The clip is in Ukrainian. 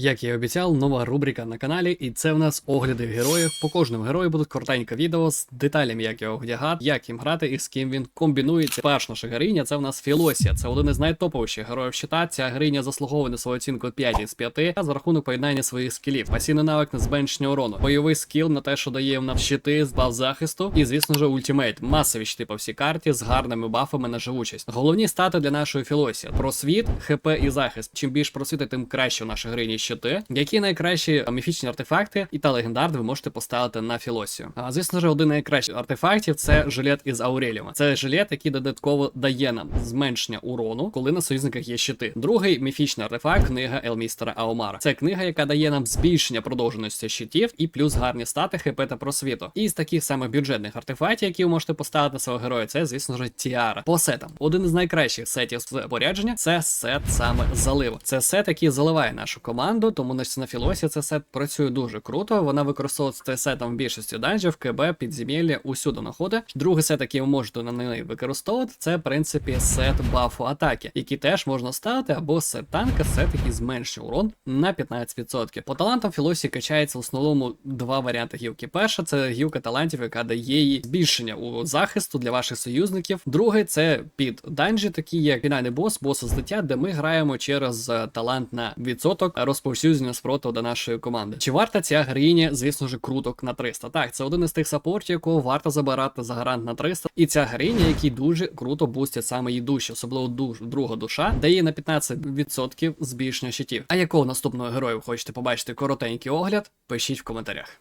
Як я і обіцяв, нова рубрика на каналі, і це в нас огляди героїв. По кожному герою будуть коротеньке відео з деталями, як його вдягати, як їм грати і з ким він комбінується. Перша наша героїня це в нас Філосія. Це один із найтоповіших героїв щита. Ця героїня заслуговує на свою оцінку 5 із 5 за рахунок поєднання своїх скілів. Пасійний навик на зменшення урону, бойовий скіл на те, що дає нам щити, збав захисту, і звісно ж ультимейт. Масові щити по всій карті з гарними бафами на живучість. Головні стати для нашої Філосії: просвіт, ХП і захист. Чим більш просвіти, тим краще в нашій героїні щити. Які найкращі міфічні артефакти і та легендард ви можете поставити на Філосію. А звісно ж, один найкращих артефактів це жилет із Ауреліума. Це жилет, який додатково дає нам зменшення урону, коли на союзниках є щити. Другий міфічний артефакт книга Елмістера Аомара. Це книга, яка дає нам збільшення продовженості щитів і плюс гарні стати, хп та просвіту. І з таких самих бюджетних артефактів, які ви можете поставити на свого героя, це, звісно ж, Тіара. По сетам. Один із найкращих сетів з порядження це сет саме залива. Це сет, який заливає нашу команду, тому на на Філосі це сет працює дуже круто. Вона використовується сетом в більшості данжів, КБ, підземелля, усюди находить. Другий сет, який ви можете на неї використовувати, це в принципі сет бафу атаки, який теж можна ставити, або сет танка, сет, який зменшує урон на 15%. По талантам Філосі качається в основному два варіанти гілки. Перша це гілка талантів, яка дає їй збільшення у захисту для ваших союзників. Другий це під данжі, такі як фінальний бос, боса злиття, де ми граємо через е, талант на відсоток розповсюдження спротиву до нашої команди. Чи варта ця героїня, звісно ж, круток на 300? Так, це один із тих сапортів, якого варто забирати за гарант на 300. І ця героїня, який дуже круто бустять саме її душі, особливо душ, друга душа, дає на 15% збільшення щитів. А якого наступного героя ви хочете побачити коротенький огляд? Пишіть в коментарях.